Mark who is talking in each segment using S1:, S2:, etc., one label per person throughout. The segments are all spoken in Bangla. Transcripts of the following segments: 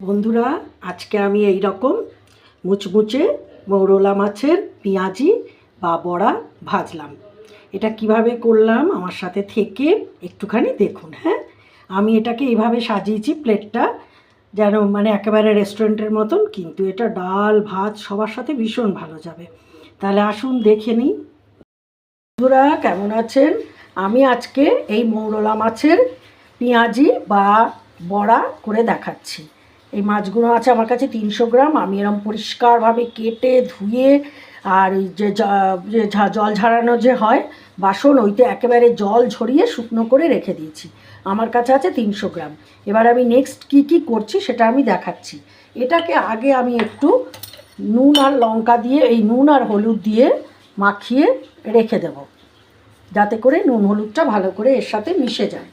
S1: বন্ধুরা, আজকে আমি এই রকম মুচমুচে মৌরলা মাছের পেঁয়াজি বা বড়া ভাজলাম। এটা কীভাবে করলাম আমার সাথে থেকে একটুখানি দেখুন হ্যাঁ? আমি এটাকে এইভাবে সাজিয়েছি প্লেটটা, যেন মানে একেবারে রেস্টুরেন্টের মতন, কিন্তু এটা ডাল, ভাত সবার সাথে ভীষণ ভালো যাবে। তাহলে আসুন দেখে নিই। বন্ধুরা, কেমন আছেন? আমি আজকে এই মৌরলা মাছের পেঁয়াজি বা বড়া করে দেখাচ্ছি। এই মাছগুলো আছে আমার কাছে তিনশো গ্রাম। আমি এরকম পরিষ্কারভাবে কেটে ধুয়ে আর যে জল ঝাড়ানো যে হয় বাসন, ওইতে একেবারে জল ঝরিয়ে শুকনো করে রেখে দিয়েছি। আমার কাছে আছে তিনশো গ্রাম। এবার আমি নেক্সট কি কি করছি সেটা আমি দেখাচ্ছি। এটাকে আগে আমি একটু নুন আর লঙ্কা দিয়ে, এই নুন আর হলুদ দিয়ে মাখিয়ে রেখে দেব। যাতে করে নুন হলুদটা ভালো করে এর সাথে মিশে যায়।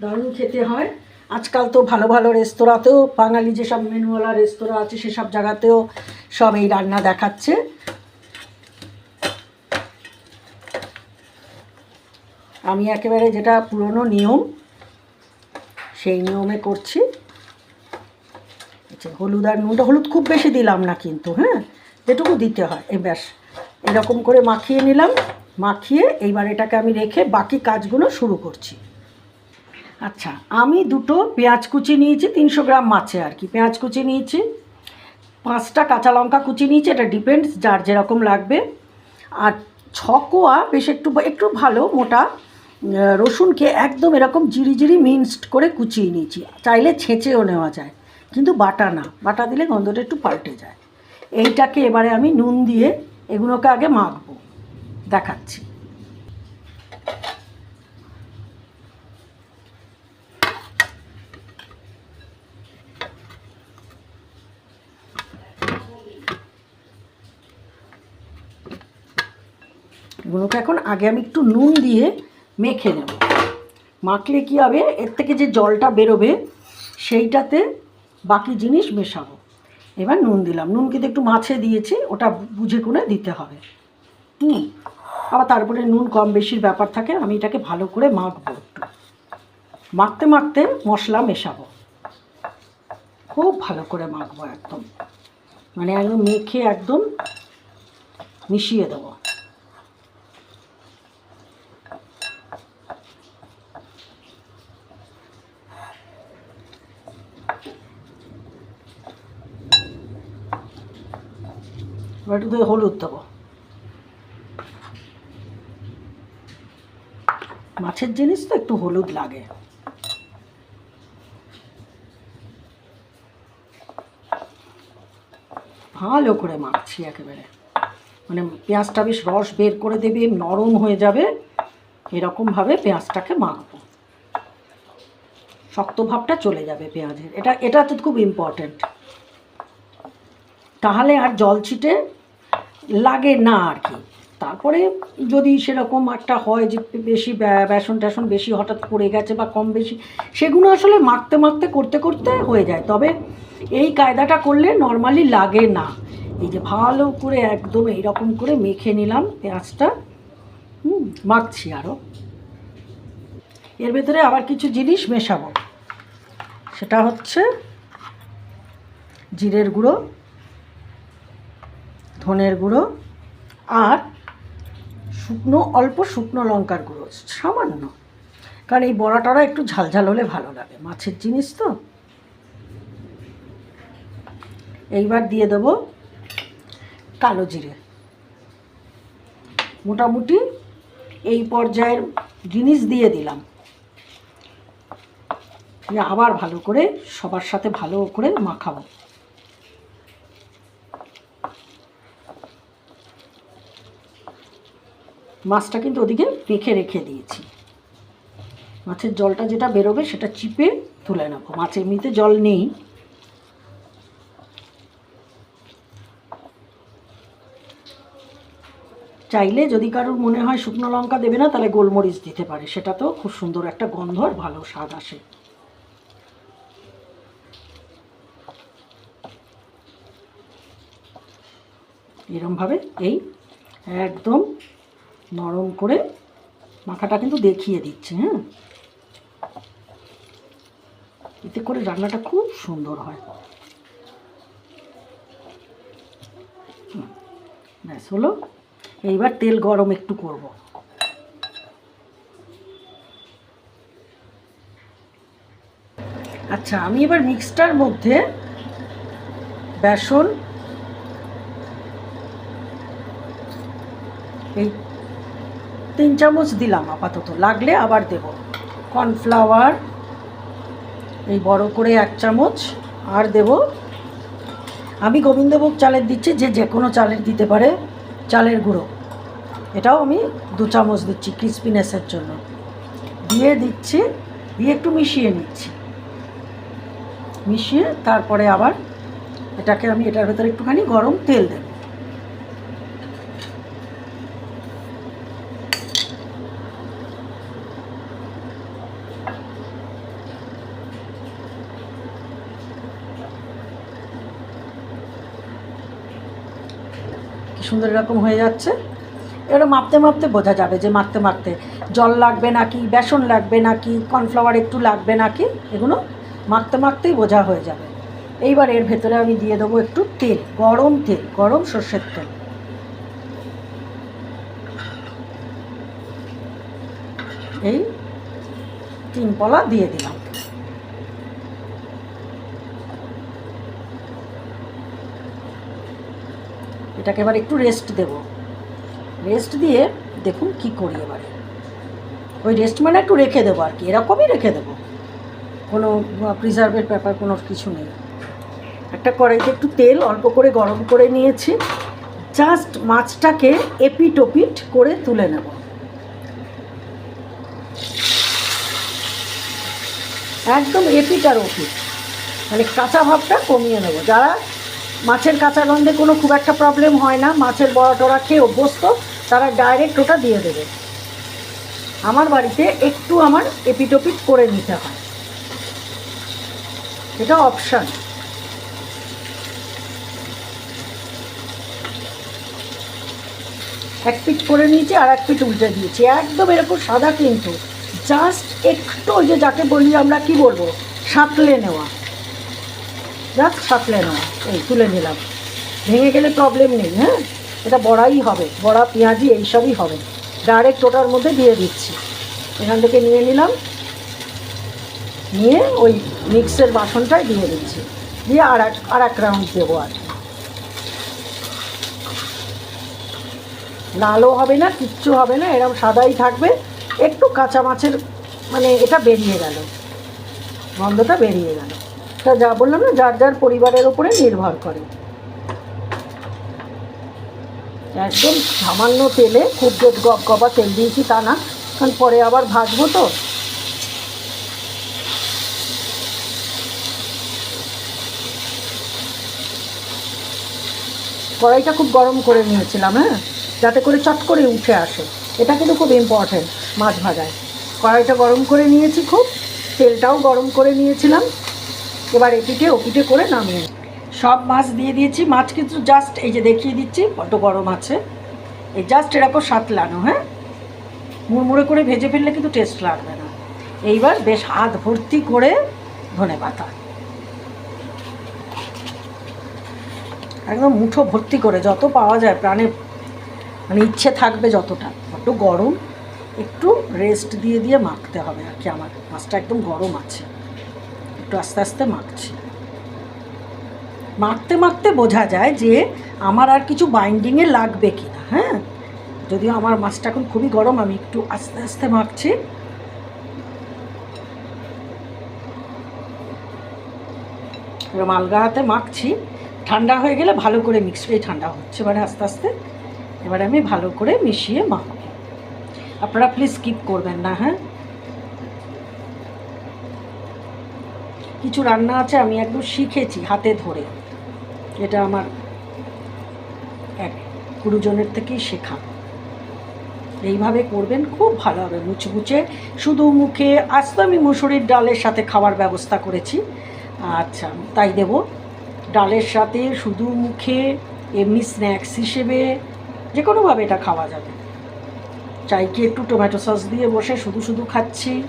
S1: দারুণ খেতে হয়। আজকাল তো ভালো ভালো রেস্তোরাঁতেও, বাঙালি যেসব মেনুওয়ালা রেস্তোরাঁ আছে, সেসব জায়গাতেও সব এই রান্না দেখাচ্ছে। আমি একেবারে যেটা পুরনো নিয়ম, সেই নিয়মে করছি। আচ্ছা হলুদ আর নুনটা, হলুদ খুব বেশি দিলাম না কিন্তু হ্যাঁ? যেটুকু দিতে হয় এই ব্যাস। এরকম করে মাখিয়ে নিলাম, মাখিয়ে এইবার এটাকে আমি রেখে বাকি কাজগুলো শুরু করছি। আচ্ছা। আমি দুটো পেঁয়াজ কুচি নিয়েছি, তিনশো গ্রাম মাছে আর কি। পেঁয়াজ কুচি নিয়েছি, পাঁচটা কাঁচা লঙ্কা কুচি নিয়েছি, এটা ডিপেন্ডস যার যেরকম লাগবে। আর ছকোয়া বেশ একটু একটু ভালো, মোটা রসুনকে একদম এরকম জিরি জিরি মিন্সড করে কুচিয়ে নিয়েছি। চাইলে ছেঁচেও নেওয়া যায়, কিন্তু বাটা না। বাটা দিলে গন্ধটা একটু পাল্টে যায়। এইটাকে এবারে আমি নুন দিয়ে এগুলোকে আগে মাখবো, দেখাচ্ছি। এগুলোকে এখন আগে আমি একটু নুন দিয়ে মেখে নেব। মাখলে কী হবে? এর থেকে যে জলটা বেরোবে, সেইটাতে বাকি জিনিস মেশাবো। এবার নুন দিলাম। নুন কিন্তু একটু মাছে দিয়েছি, ওটা বুঝে করে দিতে হবে। হুম। আবার তারপরে নুন কম বেশির ব্যাপার থাকে, আমি এটাকে ভালো করে মাখবো একটু। মাখতে মাখতে মশলা মেশাবো। খুব ভালো করে মাখবো একদম। মানে একদম মেখে একদম মিশিয়ে দেবো। এবার একটু হলুদ দেবো। মাছের জিনিস তো একটু হলুদ লাগে। ভালো করে মাখছি একেবারে। মানে পেঁয়াজটা বেশ রস বের করে দেবে, নরম হয়ে যাবে, এরকমভাবে পেঁয়াজটাকে মাখবো। শক্ত ভাবটা চলে যাবে পেঁয়াজের। এটা এটা খুব ইম্পর্ট্যান্ট তাহলে আর জল ছিটে লাগে না আর কি। তারপরে যদি সেরকম একটা হয় যে বেশি বেসন টেসন বেশি হঠাৎ পড়ে গেছে বা কম বেশি, সেগুলো আসলে মাখতে মাখতে, করতে করতে হয়ে যায়। তবে এই কায়দাটা করলে নর্মালি লাগে না। এই যে ভালো করে একদম এইরকম করে মেখে নিলাম পেঁয়াজটা। হুম, মাখছি আরও এর ভেতরে আবার কিছু জিনিস মেশাবো। সেটা হচ্ছে জিরের গুঁড়ো। ধনের গুঁড়ো আর শুকনো, অল্প শুকনো লঙ্কার গুঁড়ো, সামান্য। কারণ এই বড়াটরা একটু ঝালঝাল হলে ভালো লাগে। মাছের জিনিস তো। এইবার দিয়ে দেবো কালো জিরে। মোটামুটি এই পর্যায়ের জিনিস দিয়ে দিলাম। আবার ভালো করে সবার সাথে ভালো করে মাখাবো। মাছটা কিন্তু ওদিকে রেখে রেখে দিয়েছি। মাছের জলটা যেটা বেরোবে সেটা চিপে তুলে নেব। মাছের এমনিতে জল নেই। চাইলে যদি কারোর মনে হয় শুকনো লঙ্কা দেবে না, তাহলে গোলমরিচ দিতে পারে। সেটা তো খুব সুন্দর একটা গন্ধ আর ভালো স্বাদ আসে। এরমভাবে এই একদম নরম করে মাখাটা কিন্তু দেখিয়ে দিচ্ছে হ্যাঁ? এতে করে রান্নাটা খুব সুন্দর হয়। ব্যাস হলো। এইবার তেল গরম একটু করব। আচ্ছা আমি এবার মিক্সটার মধ্যে বেসন, এই তিন চামচ দিলাম আপাতত, লাগলে আবার দেব। কর্নফ্লাওয়ার, এই বড় করে এক চামচ, আর দেব। আমি গোবিন্দভোগ চালের দিচ্ছি, যে যে কোনো চালের দিতে পারে, চালের গুঁড়ো। এটাও আমি দু চামচ দিচ্ছি ক্রিসপিনেসের জন্য। দিয়ে দিচ্ছি, দিয়ে একটু মিশিয়ে নিচ্ছি। মিশিয়ে তারপরে আবার এটাকে আমি এটার ভেতরে একটুখানি গরম তেল দেব। সুন্দর এরকম হয়ে যাচ্ছে। এবার মাপতে মাপতে বোঝা যাবে যে মাপতে মাপতে জল লাগবে নাকি, বেসন লাগবে নাকি, কর্নফ্লাওয়ার একটু লাগবে নাকি, এগুলো মাখতে মাখতেই বোঝা হয়ে যাবে। এইবার এর ভেতরে আমি দিয়ে দেবো একটু তেল, গরম তেল, গরম সর্ষের তেল। এই তিন পলা দিয়ে দিলাম। এটাকে এবার একটু রেস্ট দেব। রেস্ট দিয়ে দেখুন কি করি এবারে। ওই রেস্ট মানে একটু রেখে দেবো আর কি, এরকমই রেখে দেবো। কোনো প্রিজার্ভের ব্যাপার কোনো কিছু নেই। একটা কড়াইতে একটু তেল অল্প করে গরম করে নিয়েছি। জাস্ট মাছটাকে এপিট ওপিট করে তুলে নেব। একদম এপিট আর ওপিট মানে কাঁচা ভাবটা কমিয়ে নেব। যারা মাছের কাঁচা গন্ধে কোনো খুব একটা প্রবলেম হয় না। মাছের বড়া টড়া খেয়ে অভ্যস্ত, তারা ডাইরেক্ট ওটা দিয়ে দেবে। আমার বাড়িতে একটু আমার এপিটোপিট করে নিতে হয়। এটা অপশান এক পিট করে নিয়েছি আর এক পিট উল্টে দিয়েছি। একদম এরকম সাদা কিন্তু। জাস্ট একটু যে যাকে বলি আমরা, কি বলব? সাঁতলে নেওয়া। জাস্ট সাঁতলে নেওয়া এই, তুলে নিলাম। ভেঙে গেলে প্রবলেম নেই হ্যাঁ? এটা বড়াই হবে। বড়া, পেঁয়াজি এইসবই হবে। ডাইরেক্ট ওটার মধ্যে দিয়ে দিচ্ছি। এখান থেকে নিয়ে নিলাম। নিয়ে ওই মিক্সের বাসনটাই দিয়ে দিচ্ছি। দিয়ে আর এক আর এক রাউন্ড দেবো আর। লালও হবে না, কিচ্ছু হবে না এরকম সাদাই থাকবে। একটু কাঁচা মাছের মানে এটা বেরিয়ে গেল। গন্ধটা বেরিয়ে গেল। তা যা বললাম না, যার যার পরিবারের ওপরে নির্ভর করে। একদম সামান্য তেলে খুব যে গপ গবা তেল দিয়েছি তা না, কারণ পরে আবার ভাজবো তো। কড়াইটা খুব গরম করে নিয়েছিলাম হ্যাঁ? যাতে করে চট করে উঠে আসে। এটা কিন্তু খুব ইম্পর্টেন্ট মাছ ভাজায়। কড়াইটা গরম করে নিয়েছি খুব, তেলটাও গরম করে নিয়েছিলাম। এবার এপিটে ওপিটে করে নামিয়ে সব মাছ দিয়ে দিয়েছি। মাছ কিন্তু জাস্ট এই যে দেখিয়ে দিচ্ছি, বড্ড গরম আছে। এই জাস্ট এরকম সাতলানো হ্যাঁ? মুড়মুড়ে করে ভেজে ফেললে কিন্তু টেস্ট লাগবে না। এইবার বেশ হাত ভর্তি করে ধনে পাতা। একদম মুঠো ভর্তি করে যত পাওয়া যায় প্রাণে মানে ইচ্ছে থাকবে যতটা। বড্ড গরম। একটু রেস্ট দিয়ে দিয়ে মাখতে হবে আর কি। আমার মাছটা একদম গরম আছে। একটু আস্তে আস্তে মাখছি। মাখতে মাখতে বোঝা যায় যে আমার আর কিছু বাইন্ডিংয়ে লাগবে কি না হ্যাঁ? যদিও আমার মাছটা এখন খুবই গরম, আমি একটু আস্তে আস্তে মাখছি। এরকম আলগা হাতে মাখছি। ঠান্ডা হয়ে গেলে ভালো করে মিক্স এই ঠান্ডা হচ্ছে এবারে আস্তে আস্তে। এবারে আমি ভালো করে মিশিয়ে মাখব। আপনারা প্লিজ স্কিপ করবেন না হ্যাঁ? কিছু রান্না আছে আমি একদম শিখেছি হাতে ধরে। এটা আমার এক গুরুজনের থেকেই শেখা। এইভাবে করবেন, খুব ভালো হবে মুচমুচে। শুধু মুখে আজ তো আমি মুসুরির ডালের সাথে খাওয়ার ব্যবস্থা করেছি। আচ্ছা তাই দেব। ডালের সাথে শুধু মুখে এমনি স্ন্যাক্স হিসেবে যে কোনোভাবে এটা খাওয়া যাবে। চাইকে একটু টমেটো সস দিয়ে বসে শুধু শুধু খাচ্ছি।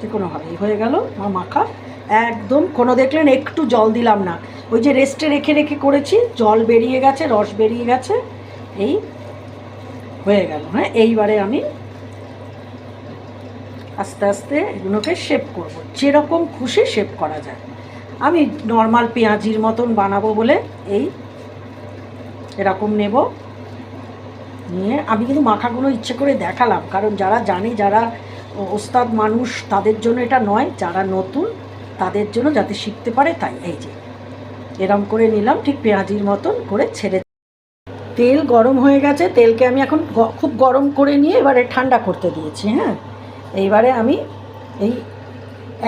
S1: যে কোনোভাবেই হয়ে গেল আমার মাখা। একদম, কোনো দেখলেন একটু জল দিলাম না। ওই যে রেস্টে রেখে রেখে করেছি, জল বেরিয়ে গেছে, রস বেরিয়ে গেছে, এই হয়ে গেল হ্যাঁ? এইবারে আমি আস্তে আস্তে এগুলোকে শেপ করব। যেরকম খুশি শেপ করা যায়। আমি নর্মাল পেঁয়াজির মতন বানাবো বলে এই এরকম নেব। নিয়ে আমি কিন্তু মাখাগুলো ইচ্ছে করে দেখালাম, কারণ যারা জানে, যারা ওস্তাদ মানুষ, তাদের জন্য এটা নয়, যারা নতুন তাদের জন্য যাতে শিখতে পারে তাই, এই যে। এরম করে নিলাম, ঠিক পেঁয়াজির মতন করে ছেড়ে তেল গরম হয়ে গেছে, তেলকে আমি এখন খুব গরম করে নিয়ে এবারে ঠান্ডা করতে দিয়েছি হ্যাঁ? এইবারে আমি এই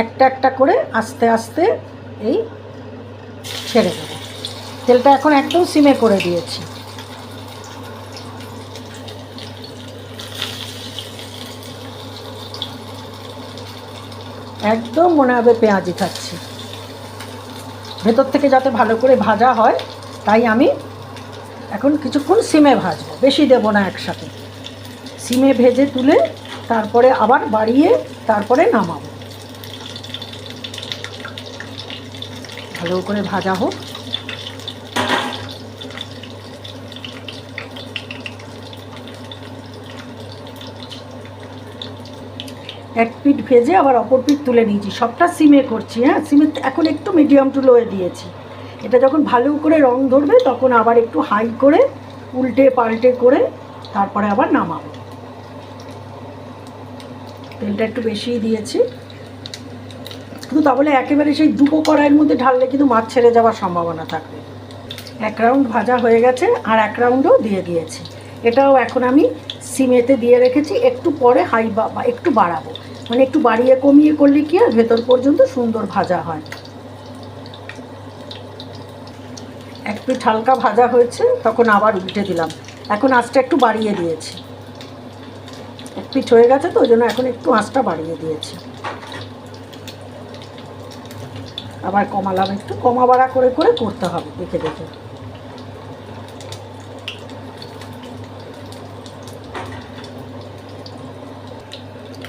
S1: একটা একটা করে আস্তে আস্তে এই ছেড়ে দেবো। তেলটা এখন একদম সিমে করে দিয়েছি। একদম মনে হবে পেঁয়াজি খাচ্ছি। ভেতর থেকে যাতে ভালো করে ভাজা হয়, তাই আমি এখন কিছুক্ষণ সিমে ভাজবো, বেশি দেব না একসাথে। সিমে ভেজে তুলে তারপরে আবার বাড়িয়ে তারপরে নামাবো। ভালো করে ভাজা হোক। এক পিঠ ভেজে আবার অপর পিঠ তুলে নিয়েছি। সবটা সিমে করছি হ্যাঁ? সিমে এখন একটু মিডিয়াম টু লোয়ে দিয়েছি। এটা যখন ভালো করে রং ধরবে, তখন আবার একটু হাই করে, উল্টে পাল্টে করে, তারপরে আবার নামাবো। তেলটা একটু বেশিই দিয়েছি। কিন্তু তা বলে একেবারে সেই দুটো কড়াইয়ের মধ্যে ঢাললে কিন্তু মাছ ছেড়ে যাওয়ার সম্ভাবনা থাকবে। এক রাউন্ড ভাজা হয়ে গেছে, আর এক রাউন্ডও দিয়ে দিয়েছি। এটাও এখন আমি সিমেতে দিয়ে রেখেছি, একটু পরে হাই বা একটু বাড়াবো। মানে একটু বাড়িয়ে কমিয়ে করলে কি আর ভেতর পর্যন্ত সুন্দর ভাজা হয়। এক পিঠ হালকা ভাজা হয়েছে, তখন আবার উল্টে দিলাম। এখন আঁচটা একটু বাড়িয়ে দিয়েছি। এক পিঠ হয়ে গেছে তো, ওই জন্য এখন একটু আঁচটা বাড়িয়ে দিয়েছি। আবার কমালাম, একটু কমা বাড়া করে করে করতে হবে, দেখে দেখে।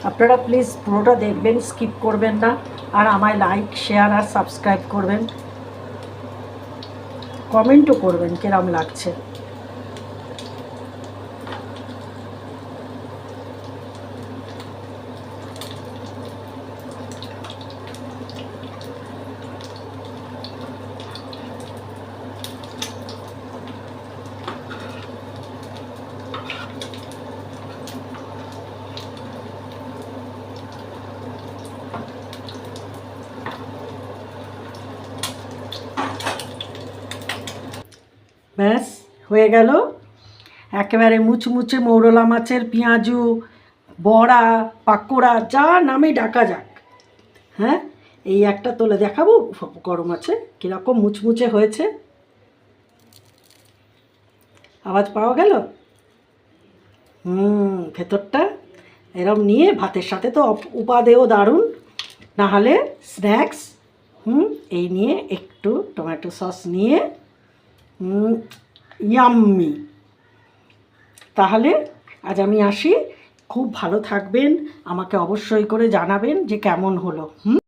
S1: আপনারা প্লিজ পুরোটা দেখবেন স্কিপ করবেন না, আর আমায় লাইক শেয়ার আর সাবস্ক্রাইব করবেন। কমেন্টও করবেন, কিরম লাগছে। ব্যাস, হয়ে গেল। একেবারে মুচমুচে মৌরলা মাছের পেঁয়াজু, বড়া, পাকোড়া, যা নামে ডাকা যাক। হ্যাঁ এই একটা তোলে দেখাবো গরম আছে, কীরকম মুচমুচে হয়েছে। আওয়াজ পাওয়া গেল? হুম, ভেতরটা এরম নিয়ে ভাতের সাথে তো উপাদেয় দারুণ। নাহলে স্ন্যাক্স হুম, এই নিয়ে একটু টমেটো সস নিয়ে ইয়াম্মি। তাহলে আজ আমি আসি। খুব ভালো থাকবেন। আমাকে অবশ্যই করে জানাবেন যে কেমন হলো। হুম?